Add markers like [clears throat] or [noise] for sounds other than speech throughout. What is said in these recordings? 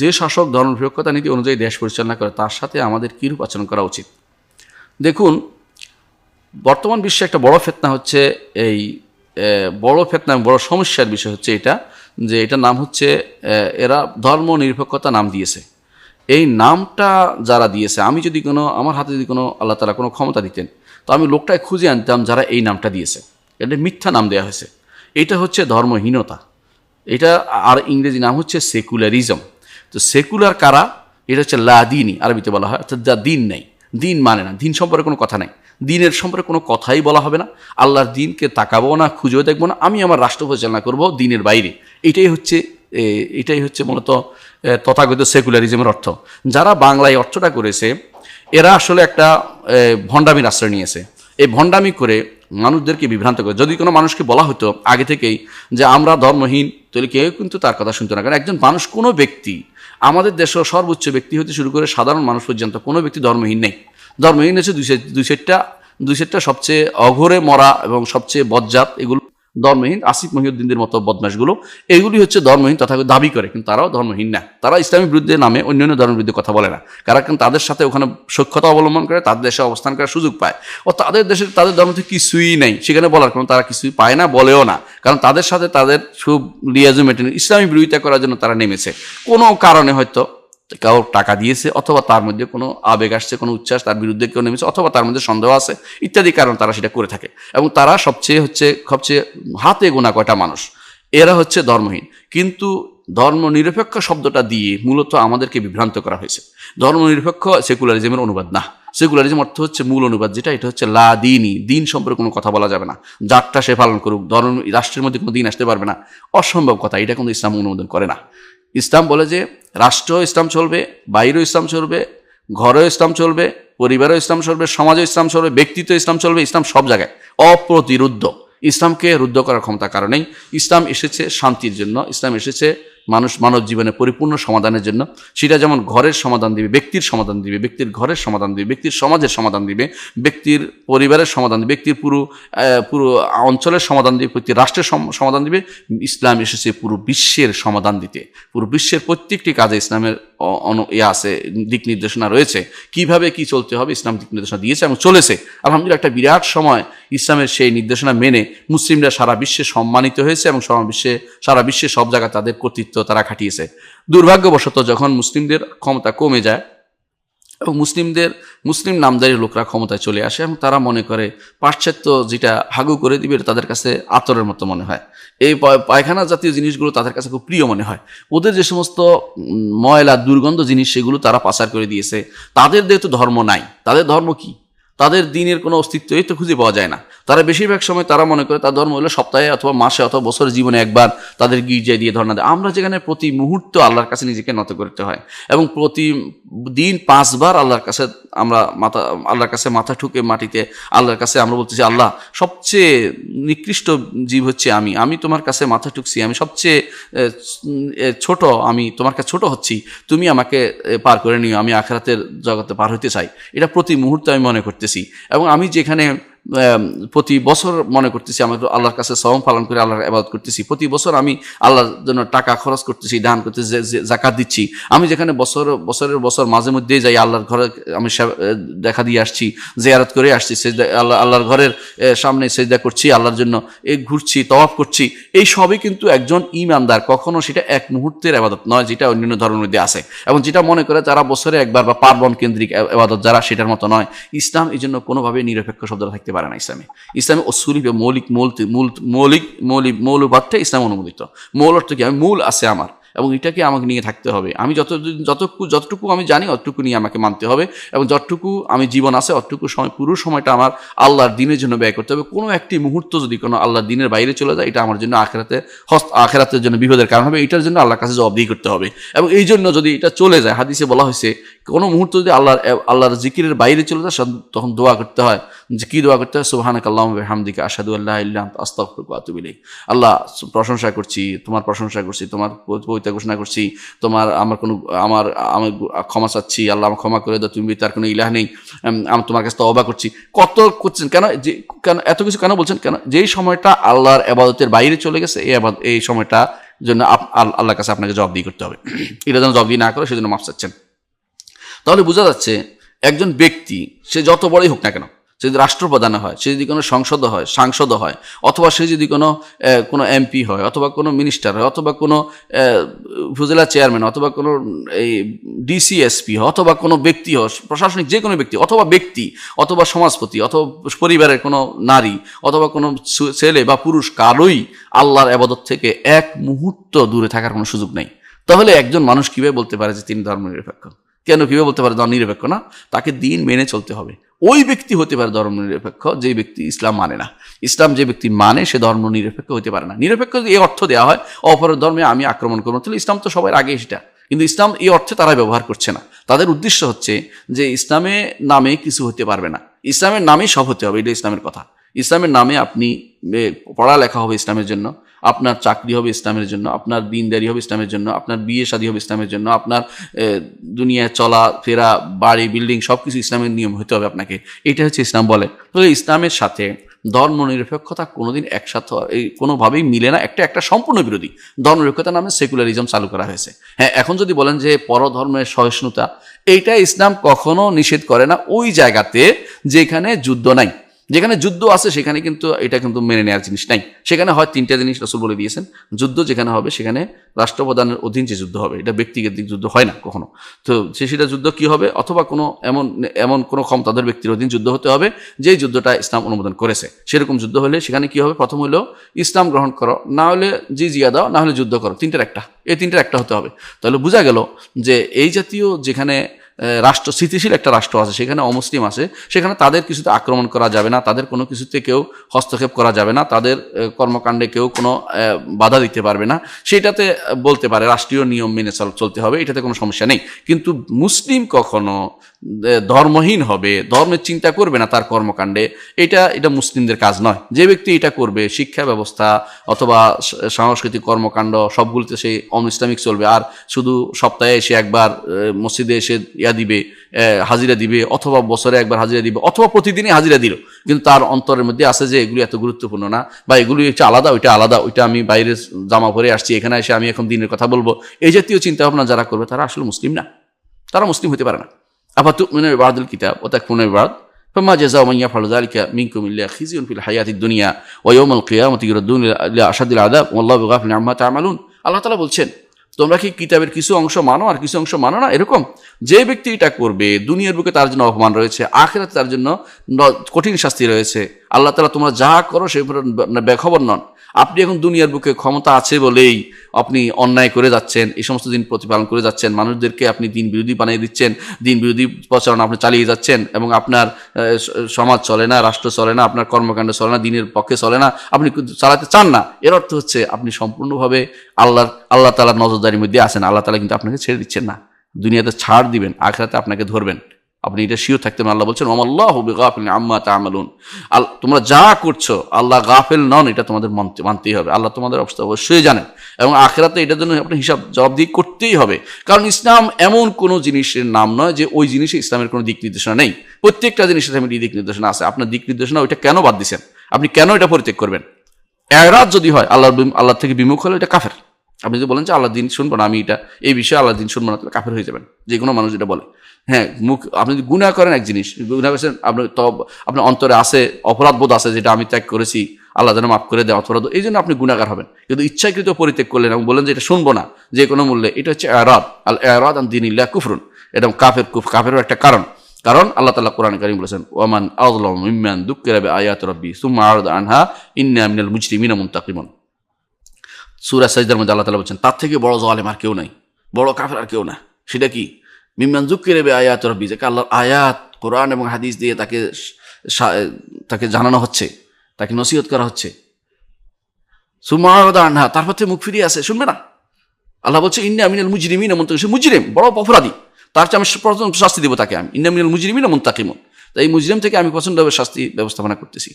যে শাসক ধর্মনিরপেক্ষতা নীতি অনুযায়ী দেশ পরিচালনা করে, তার সাথে আমাদের কীরূপ আচরণ করা উচিত? দেখুন, বর্তমান বিশ্বে একটা বড় ফেতনা হচ্ছে এই বড় ফেতনা বড় সমস্যার বিষয় হচ্ছে এটা, যে এটার নাম হচ্ছে এরা ধর্ম নিরপেক্ষতা নাম দিয়েছে। এই নামটা যারা দিয়েছে, আমি যদি কোনো, আমার হাতে যদি কোনো আল্লাহ তালা কোনো ক্ষমতা দিতেন, তো আমি লোকটাকে খুঁজে আনতাম যারা এই নামটা দিয়েছে। এটা মিথ্যা নাম দেওয়া হয়েছে। এটা হচ্ছে ধর্মহীনতা। এটা আর ইংরেজি নাম হচ্ছে সেকুলারিজম। তো সেকুলার কারা? এটা হচ্ছে লা দিনই, আরবিতে বলা হয়। অর্থাৎ যা দিন নেই, দিন মানে না, দিন সম্পর্কে কোনো কথা নাই। দিনের সম্পর্কে কোনো কথাই বলা হবে না। আল্লাহর দিনকে তাকাবো না, খুঁজেও দেখব না। আমি আমার রাষ্ট্র পরিচালনা করব দিনের বাইরে। এটাই হচ্ছে এটাই হচ্ছে মূলত তথাগত সেকুলারিজমের অর্থ। যারা বাংলায় অর্থটা করেছে, এরা আসলে একটা ভণ্ডামির আশ্রয় নিয়েছে। এই ভণ্ডামি করে মানুষদেরকে বিভ্রান্ত করে। যদি কোনো মানুষকে বলা হতো আগে থেকেই যে আমরা ধর্মহীন, তাহলে কেউ কিন্তু তার কথা শুনতো না। কারণ একজন মানুষ কোনো ব্যক্তি আমাদের দেশের সর্বোচ্চ ব্যক্তি হতে শুরু করে সাধারণ মানুষ পর্যন্ত কোনো ব্যক্তি ধর্মহীন নেই। ধর্মহীন হচ্ছে দুই দুই সেটটা দুই সেটটা সবচেয়ে অঘরে মরা এবং সবচেয়ে বজ্জাত এগুলো ধর্মহীন, আসিফ মহিউদ্দিনদের মতো বদমাশগুলো, এগুলি হচ্ছে ধর্মহীন তথা দাবি করে, কিন্তু তারাও ধর্মহীন না। তারা ইসলামের বিরুদ্ধে নামে, অন্যান্য ধর্মের বিরুদ্ধে কথা বলে না। কারণ তাদের সাথে ওখানে সক্ষতা অবলম্বন করে, তাদের দেশে অবস্থান করার সুযোগ পায়? ও তাদের দেশের, তাদের ধর্ম কিছুই নেই। সেখানে বলার কোনো, তারা কিছুই পায় না, বলেও না। কারণ তাদের সাথে তাদের সুব লিয়াজু মেটেন ইসলামী বিরোধিতা করার জন্য তারা নেমেছে। কোনো কারণে হয়তো কেউ টাকা দিয়েছে অথবা তার মধ্যে কোনো আবেগ আসছে, কোনো উচ্ছ্বাস তার বিরুদ্ধে কেউ নেমেছে অথবা তার মধ্যে সন্দেহ আছে, ইত্যাদি কারণ তারা সেটা করে থাকে। এবং তারা সবচেয়ে হচ্ছে, সবচেয়ে হাতে গোনা কয়টা মানুষ? এরা হচ্ছে ধর্মহীন। কিন্তু ধর্ম নিরপেক্ষ শব্দটা দিয়ে মূলত আমাদেরকে বিভ্রান্ত করা হয়েছে। ধর্ম নিরপেক্ষ সেকুলারিজমের অনুবাদ না। সেকুলারিজম অর্থ হচ্ছে মূল অনুবাদ, যেটা এটা হচ্ছে লা দিনই। দিন সম্পর্কে কোনো কথা বলা যাবে না। যারটা সে পালন করুক, ধর্ম, রাষ্ট্রের মধ্যে কোনো দিন আসতে পারবে না। অসম্ভব কথা, এটা কিন্তু ইসলাম অনুমোদন করে না। ইসলাম বলে যে রাষ্ট্র ইসলাম চলবে, বাইরেও ইসলাম চলবে, ঘরেও ইসলাম চলবে, পরিবারেও ইসলাম চলবে সমাজে ইসলাম চলবে, ব্যক্তিত্ব ইসলাম চলবে, ইসলাম সব জায়গায়। অপ্রতিরুদ্ধ। ইসলামকে রুদ্ধ করার ক্ষমতা কারণেই ইসলাম এসেছে শান্তির জন্য, ইসলাম এসেছে মানুষ মানব জীবনে পরিপূর্ণ সমাধানের জন্য। সেটা যেমন ঘরের সমাধান দিবে, ব্যক্তির সমাধান দিবে, ব্যক্তির ঘরের সমাধান দিবে, ব্যক্তির সমাজের সমাধান দিবে, ব্যক্তির পরিবারের সমাধান দিবে, ব্যক্তির পুরো পুরো অঞ্চলের সমাধান দিবে প্রতি রাষ্ট্রের সম- সমাধান দিবে। ইসলাম এসেছে পুরো বিশ্বের সমাধান দিতে। পুরো বিশ্বের প্রত্যেকটি কাজে ইসলামের ইয়ে আছে, দিক নির্দেশনা রয়েছে। কীভাবে কি চলতে হবে, ইসলাম দিক নির্দেশনা দিয়েছে এবং চলেছে। আলহামদুলিল্লাহ, একটা বিরাট সময় ইসলামের সেই নির্দেশনা মেনে মুসলিমরা সারা বিশ্বে সম্মানিত হয়েছে এবং সারা বিশ্বে সারা বিশ্বে সব জায়গায় তাদের কর্তৃত্ব তারা খাটিয়েছে। দুর্ভাগ্যবশত যখন মুসলিমদের ক্ষমতা কমে যায় এবং মুসলিমদের, মুসলিম নামদারি লোকরা ক্ষমতায় চলে আসে এবং তারা মনে করে পাশ্চাত্য যেটা হাগু করে দিবে তাদের কাছে আতরের মতো মনে হয়। এই পায়খানা জাতীয় জিনিসগুলো তাদের কাছে খুব প্রিয় মনে হয়। ওদের যে সমস্ত ময়লা, দুর্গন্ধ জিনিস সেগুলো তারা পাচার করে দিয়েছে। তাদের যেহেতু ধর্ম নাই, তাদের ধর্ম কি? তাদের দিনের কোনো অস্তিত্বই তো খুঁজে পাওয়া যায় না। তারা বেশিরভাগ সময় তারা মনে করে তার ধর্ম হলো সপ্তাহে অথবা মাসে অথবা বছরের জীবনে একবার তাদের গির্জায় দিয়ে ধর্ণা দেয় আমরা যেখানে প্রতি মুহূর্ত আল্লাহর কাছে নিজেকে নত করতে হয় এবং প্রতি দিন পাঁচবার আল্লাহর কাছে আমরা মাথা, আল্লাহর কাছে মাথা ঠুকে মাটিতে আল্লাহর কাছে আমরা বলতেছি আল্লাহ, সবচেয়ে নিকৃষ্ট জীব হচ্ছে আমি। আমি তোমার কাছে মাথা ঠুকছি, আমি সবচেয়ে ছোট, আমি তোমার কাছে ছোট হচ্ছি। তুমি আমাকে পার করে নিও, আমি আখরাতের জগতে পার হতে চাই। এটা প্রতি মুহূর্তে আমি মনে করতেছি এবং আমি যেখানে প্রতি বছর মনে করতেছি আমি আল্লাহর কাছে সবম পালন করে আল্লাহর আবাদত করতেছি। প্রতি বছর আমি আল্লাহর জন্য টাকা খরচ করতেছি, দান করতেছি জাকাত দিচ্ছি। আমি যেখানে বছর, বছরের বছর মাঝে মধ্যেই যাই আল্লাহর ঘরে আমি দেখা দিয়ে আসছি, জিয়ারত করে আসছি, সেজদা, আল্লাহ, আল্লাহর ঘরের সামনে সেজদা করছি, আল্লাহর জন্য এই ঘুরছি, তওয়াফ করছি। এই সবই কিন্তু একজন ইমানদার কখনো সেটা এক মুহূর্তের আবাদত নয়, যেটা অন্যান্য ধর্মের মধ্যে আছে। এবং যেটা মনে করে যারা বছরে একবার বা পার্বণ কেন্দ্রিক আবাদত যারা সেটার মতো নয়। ইসলাম এই জন্য কোনোভাবে নিরপেক্ষ শব্দটা থাকতে পারে না ইসলামে। ইসলামে অসুলি মৌলিক মূল মূল মৌলিক মৌলিক মৌলবাদটা ইসলাম অনুমোদিত। মৌল অর্থ কি? আমি মূল আছে আমার এবং এটাকে আমাকে নিয়ে থাকতে হবে। আমি যত যতটুকু যতটুকু আমি জানি অতটুকু নিয়ে আমাকে মানতে হবে এবং যতটুকু আমি জীবন আছে অতটুকু সময়, পুরো সময়টা আমার আল্লাহর দিনের জন্য ব্যয় করতে হবে। কোনো একটি মুহূর্ত যদি কোনো আল্লাহর দিনের বাইরে চলে যায়, এটা আমার জন্য আখেরাতে হস্ত, আখেরাতের জন্য বিপদের কারণ হবে। এটার জন্য আল্লাহর কাছে জবাবদিহি করতে হবে। এবং এই জন্য যদি এটা চলে যায়, হাদিসে বলা হয়েছে কোনো মুহূর্ত যদি আল্লাহর আল্লাহর জিকিরের বাইরে চলে যায় তখন দোয়া করতে হয়। যে কি দোয়া করতে হয়? সুবহানাক আল্লাহ হামদিকা আসাদু আল্লাহ ওয়া আতুবু আল্লাহ প্রশংসা করছি, তোমার প্রশংসা করছি, তোমার পবিত্র ঘোষণা করছি, তোমার আমার কোনো, আমার আমার ক্ষমা চাচ্ছি, আল্লাহ আমার ক্ষমা করে দাও, তুমি তার কোনো ইলাহ নেই আমি তোমার কাছে তওবা করছি। কত করছেন? কেন যে, কেন, এত কিছু কেন বলছেন? কেন, যেই সময়টা আল্লাহর আবাদতের বাইরে চলে গেছে, এই আবাদ এই সময়টা জন্য আল্লাহর কাছে আপনাকে জবাবদিহি করতে হবে। [clears throat] এটা যেন জবাবদিহি না করে, সেজন্য মাফ চাচ্ছেন। তাহলে বোঝা যাচ্ছে একজন ব্যক্তি, সে যত বড়ই হোক না কেন, সে যদি রাষ্ট্রপ্রধান হয়, সে যদি কোনো সংসদ হয়, সাংসদ হয়, অথবা সে যদি কোনো কোনো এমপি হয়, অথবা কোনো মিনিস্টার হয়, অথবা কোনো উপজেলা চেয়ারম্যান, অথবা কোনো, এই ডিসিএসপি হয়, অথবা কোনো ব্যক্তি হয়, প্রশাসনিক যে কোনো ব্যক্তি, অথবা ব্যক্তি, অথবা সমাজপতি, অথবা পরিবারের কোনো নারী, অথবা কোনো ছেলে বা পুরুষ কারোই আল্লাহর আবাদত থেকে এক মুহূর্ত দূরে থাকার কোনো সুযোগ নেই। তাহলে একজন মানুষ কীভাবে বলতে পারে যে তিনি ধর্মনিরপেক্ষ? কেন কীভাবে বলতে পারে ধর্ম নিরপেক্ষ না? তাকে দিন মেনে চলতে হবে। ওই ব্যক্তি হতে পারে ধর্ম নিরপেক্ষ যে ব্যক্তি ইসলাম মানে না। ইসলাম যে ব্যক্তি মানে সে ধর্ম নিরপেক্ষ হতে পারে না। নিরপেক্ষ এই অর্থ দেওয়া হয়, অপরের ধর্মে আমি আক্রমণ করব। তাহলে ইসলাম তো সবার আগে সেটা। কিন্তু ইসলাম এই অর্থে তারা ব্যবহার করছে না। তাদের উদ্দেশ্য হচ্ছে যে ইসলামে নামে কিছু হতে পারবে না। ইসলামের নামে সব হতে হবে, এটা ইসলামের কথা। ইসলামের নামে আপনি পড়ালেখা হবে ইসলামের জন্য। আপনার চাকরি হবে ইসলামের জন্য, আপনার দিনদারি হবে ইসলামের জন্য, আপনার বিয়ে শাদী হবে ইসলামের জন্য, আপনার দুনিয়ায় চলা, ফেরা, বাড়ি বিল্ডিং সব কিছু ইসলামের নিয়ম হতে হবে আপনাকে। এটা হচ্ছে ইসলাম বলে। তাহলে ইসলামের সাথে ধর্ম নিরপেক্ষতা কোনোদিন একসাথে, এই কোনোভাবেই মিলে না। একটা একটা সম্পূর্ণ বিরোধী। ধর্ম নিরপেক্ষতা নামে সেকুলারিজম চালু করা হয়েছে। হ্যাঁ এখন যদি বলেন যে পরধর্মের সহিষ্ণুতা, এইটা ইসলাম কখনো নিষেধ করে না। ওই জায়গাতে যেখানে যুদ্ধ নাই। যেখানে যুদ্ধ আছে, সেখানে কিন্তু এটা কিন্তু মেনে নেওয়ার জিনিস নাই। সেখানে হয় তিনটা জিনিস রসুল বলে দিয়েছেন। যুদ্ধ যেখানে হবে, সেখানে রাষ্ট্রপ্রধানের অধীন যে যুদ্ধ হবে, এটা ব্যক্তিগত যুদ্ধ হয় না কখনো। তো সে সেটা যুদ্ধ কি হবে? অথবা কোনো এমন এমন কোনো ক্ষমতাধর ব্যক্তির অধীন যুদ্ধ হতে হবে, যেই যুদ্ধটা ইসলাম অনুমোদন করেছে। সেরকম যুদ্ধ হলে সেখানে কি হবে? প্রথম হলো ইসলাম গ্রহণ করো, না হলে জি জিয়া দাও, না হলে যুদ্ধ করো। তিনটার একটা, এই তিনটার একটা হতে হবে। তাহলে বোঝা গেল যে এই জাতীয় যেখানে রাষ্ট্র, স্থিতিশীল একটা রাষ্ট্র আছে, সেখানে অমুসলিম আছে, সেখানে তাদের কিছুতে আক্রমণ করা যাবে না, তাদের কোনো কিছুতে কেউ হস্তক্ষেপ করা যাবে না, তাদের কর্মকাণ্ডে কেউ কোনো বাধা দিতে পারবে না, সেটাতে বলতে পারে, রাষ্ট্রীয় নিয়ম মেনে চল- চলতে হবে, এটাতে কোনো সমস্যা নেই। কিন্তু মুসলিম কখনো ধর্মহীন হবে, ধর্মের চিন্তা করবে না তার কর্মকাণ্ডে, এটা এটা মুসলিমদের কাজ নয়। যে ব্যক্তি এটা করবে, শিক্ষা ব্যবস্থা অথবা সাংস্কৃতিক কর্মকাণ্ড, সবগুলিতে সে অন ইসলামিক চলবে, আর শুধু সপ্তাহে এসে একবার মসজিদে এসে ইয়া দিবে হাজিরা দিবে, অথবা বছরে একবার হাজিরা দিবে, অথবা প্রতিদিনই হাজিরা দিল। কিন্তু তার অন্তরের মধ্যে আছে যে এগুলি এত গুরুত্বপূর্ণ না, বা এগুলি হচ্ছে আলাদা, ওইটা আলাদা, ওইটা আমি বাইরে জামা পরে আসছি, এখানে এসে আমি এখন দিনের কথা বলব। এই জাতীয় চিন্তা ভাবনা যারা করবে, তারা আসলে মুসলিম না। তারা মুসলিম হতে পারে না। আবার তুমিনের বাদুল কিতাব ও তাকুনের বাদ فما جزاء من يفعل ذلك منكم الا خزي في الحياه الدنيا ويوم القيامه يردون الى اشد العذاب والله بغافل عما تعملون আল্লাহ তাআলা বলছেন তোমরা কি কিতাবের কিছু অংশ মানো আর কিছু অংশ মানো না এরকম যে ব্যক্তি এটা করবে দুনিয়ার বুকে তার জন্য অপমান রয়েছে আখেরাতে তার জন্য ন- কঠিন শাস্তি রয়েছে আল্লাহ তালা তোমরা যা করো সে উপরে বে- বেখবর নন আপনি এখন দুনিয়ার বুকে ক্ষমতা আছে বলেই আপনি অন্যায় করে যাচ্ছেন, এই সমস্ত দিন প্রতিপালন করে যাচ্ছেন, মানুষদেরকে আপনি দিন বিরোধী বানিয়ে দিচ্ছেন, দিন বিরোধী প্রচারণা আপনি চালিয়ে যাচ্ছেন এবং আপনার সমাজ চলে না, রাষ্ট্র চলে না, আপনার কর্মকাণ্ড চলে না, দিনের পক্ষে চলে না, আপনি চালাতে চান না। এর অর্থ হচ্ছে আপনি সম্পূর্ণভাবে আল্লাহর, আল্লাহ তালার নজরদারির মধ্যে আছেন, আল্লাহ তালা কিন্তু আপনাকে ছেড়ে দিচ্ছেন না। দুনিয়াতে ছাড় দিবেন, আখরাতে আপনাকে ধরবেন। আপনি এটা শিও থাকতে পারেন। আল্লাহ বলছেন ওমাল্লাহ গাফিল আম্মা তামালুন। আল তোমরা যা করছ, আল্লাহ গাফেল নন, এটা তোমাদের মানতে মানতেই হবে। আল্লাহ তোমাদের অবস্থা অবশ্যই জানেন। এবং আখেরাতে এটার জন্য আপনি হিসাব জবাবদিহি করতেই হবে। কারণ ইসলাম এমন কোনো জিনিসের নাম নয় যে ওই জিনিসে ইসলামের কোনো দিক নির্দেশনা নেই। প্রত্যেকটা জিনিসের সাথে দিক নির্দেশনা আছে। আপনার দিক নির্দেশনা ওইটা কেন বাদ দিচ্ছেন আপনি কেন এটা পরিত্যাগ করবেন? এরাত যদি হয় আল্লাহ আল্লাহ থেকে বিমুখ হলে এটা কাফের। আপনি যদি বলেন যে আল্লাহ দিন শুনব না, আমি এটা, এই বিষয়ে আল্লাহ দিন শুনব না, তাহলে কাফের হয়ে যাবেন। যে কোনো মানুষ যেটা বলে। হ্যাঁ মুখ, আপনি যদি গুণা করেন এক জিনিস গুণা করছেন, আপনার তব আপনার অন্তরে আছে অপরাধ বোধ আছে যেটা আমি ত্যাগ করেছি, আল্লাহ যেন মাফ করে দেয় অপরাধ এই জন্য আপনি গুণাগার হবেন। কিন্তু ইচ্ছাকৃত পরিত্যাগ করলেন এবং বলেন যে এটা শুনব না, যে কোনো মূল্যে, এটা হচ্ছে এরাদ। আল এরাদ আন দিন ইল্লা কুফরুন। এটা কাফের, কুফ, কাফেরও একটা কারণ। কারণ আল্লাহ তালা কোরআন কারিম বলেছেন, ওয়ামান আউদুল্লাহ ইমান দুঃখের আয়াত রব্বি সুম্মা আরদ আনহা ইন্না মিনাল মুজরিমিনা মুনতাকিমুন। সুরা সাজদার মধ্যে আল্লাহ তালা বলছেন, তার থেকে বড় জালেম আর কেউ নাই, বড় কাফের আর কেউ না। সেটা কি? মিম্মান জুক্কির বে আয়াত রব্বি যে আল্লাহর আয়াত, কোরআন এবং হাদিস দিয়ে তাকে তাকে জানানো হচ্ছে, তাকে নসিহত করা হচ্ছে। সুমারদা আনহা তারপর থেকে মুখ ফিরিয়ে আসে, শুনবে না? আল্লাহ বলছে, ইন্না আমিনাল মুজরিমিন এমন সে মুজরিম, বড় অপরাধী। তার চেয়ে আমি প্রথম শাস্তি দেবো তাকে আমি। ইন্না আমিনাল মুজরিমিন এমন তাকিমন তাই এই মুজরিম থেকে আমি পছন্দভাবে শাস্তি ব্যবস্থাপনা করতেছি।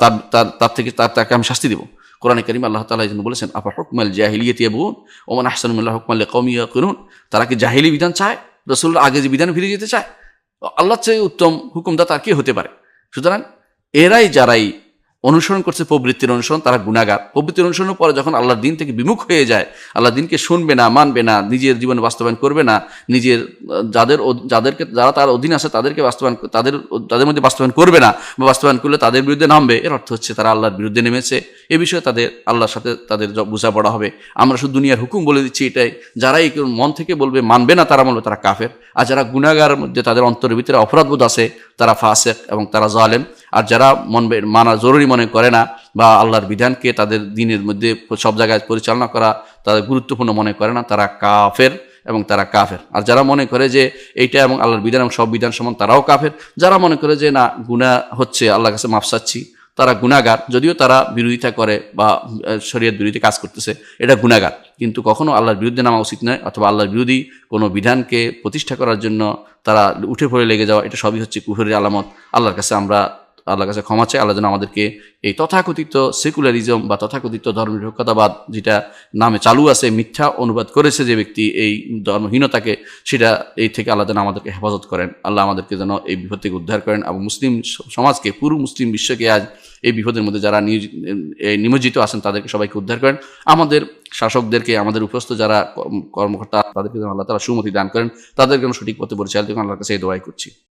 তার তার থেকে, তার তাকে আমি শাস্তি দেবো। কোরআন করিম আল্লাহ তালা এই বলেছেন আপা হুকমাল জাহিলিয়ত ইয়াবুন ওমান আহসানুল্লাহ হুকমাল কৌমিয়া করুন তারা কি জাহিলি বিধান চায়? রসুল আগে যে বিধান ফিরে যেতে চায়? আল্লাহ চেয়ে উত্তম হুকুমদাতা আর কি হতে পারে? সুতরাং এরাই যারাই অনুসরণ করছে প্রবৃত্তির অনুসরণ, তারা গুণাগার প্রবৃত্তির অনুসরণের পরে যখন আল্লাহর দিন থেকে বিমুখ হয়ে যায় আল্লাহ দিনকে শুনবে না, মানবে না, নিজের জীবনে বাস্তবায়ন করবে না, নিজের যাদের যাদেরকে, যারা তার অধীন আছে তাদেরকে বাস্তবায়ন তাদের তাদের মধ্যে বাস্তবায়ন করবে না, বা বাস্তবায়ন করলে তাদের বিরুদ্ধে নামবে, এর অর্থ হচ্ছে তারা আল্লাহর বিরুদ্ধে নেমেছে। এ বিষয়ে তাদের, আল্লাহর সাথে তাদের বোঝাপড়া হবে। আমরা শুধু দুনিয়ার হুকুম বলে দিচ্ছি এটাই যারা এই মন থেকে বলবে মানবে না তারা বলবে তারা কাফের। আর যারা গুণাগার মধ্যে তাদের অন্তরের ভিতরে অপরাধবোধ আছে, তারা ফাসেক এবং তারা জালেম। আর যারা মন মানা জরুরি মনে করে না বা আল্লাহর বিধানকে তাদের দিনের মধ্যে সব জায়গায় পরিচালনা করা তাদের গুরুত্বপূর্ণ মনে করে না, তারা কাফের এবং তারা কাফের। আর যারা মনে করে যে এইটা এবং আল্লাহর বিধান এবং সব বিধান সমান তারাও কাফের। যারা মনে করে যে না গুণা হচ্ছে আল্লাহর কাছে মাফ তারা গুণাগার যদিও তারা বিরোধিতা করে বা শরীয়ত বিরোধী কাজ করতেছে, এটা গুণাগার কিন্তু কখনো আল্লাহর বিরুদ্ধে নামা উচিত নয়, অথবা আল্লাহর বিরোধী কোনো বিধানকে প্রতিষ্ঠা করার জন্য তারা উঠে পড়ে লেগে যাওয়া, এটা সবই হচ্ছে কুহুরের আলামত। আল্লাহর কাছে আমরা আল্লাহর কাছে ক্ষমা চাই আল্লাহ যেন আমাদেরকে এই তথাকথিত সেকুলারিজম বা তথাকথিত ধর্মনিরপেক্ষতাবাদ যেটা নামে চালু আছে, মিথ্যা অনুবাদ করেছে যে ব্যক্তি এই ধর্মহীনতাকে, সেটা এই থেকে আল্লাহ যেন আমাদেরকে হেফাজত করেন। আল্লাহ আমাদেরকে যেন এই বিপদ থেকে উদ্ধার করেন এবং মুসলিম সমাজকে, পুরো মুসলিম বিশ্বকে আজ এই বিপদের মধ্যে যারা নিমজ্জিত আছেন, তাদেরকে সবাইকে উদ্ধার করেন। আমাদের শাসকদেরকে, আমাদের উপস্থ যারা কর্মকর্তা, তাদেরকে যেন আল্লাহ তারা সুমতি দান করেন। তাদেরকে সঠিক পথে পরিচালিত করেন। আল্লাহর কাছে এই দোয়াই করছি।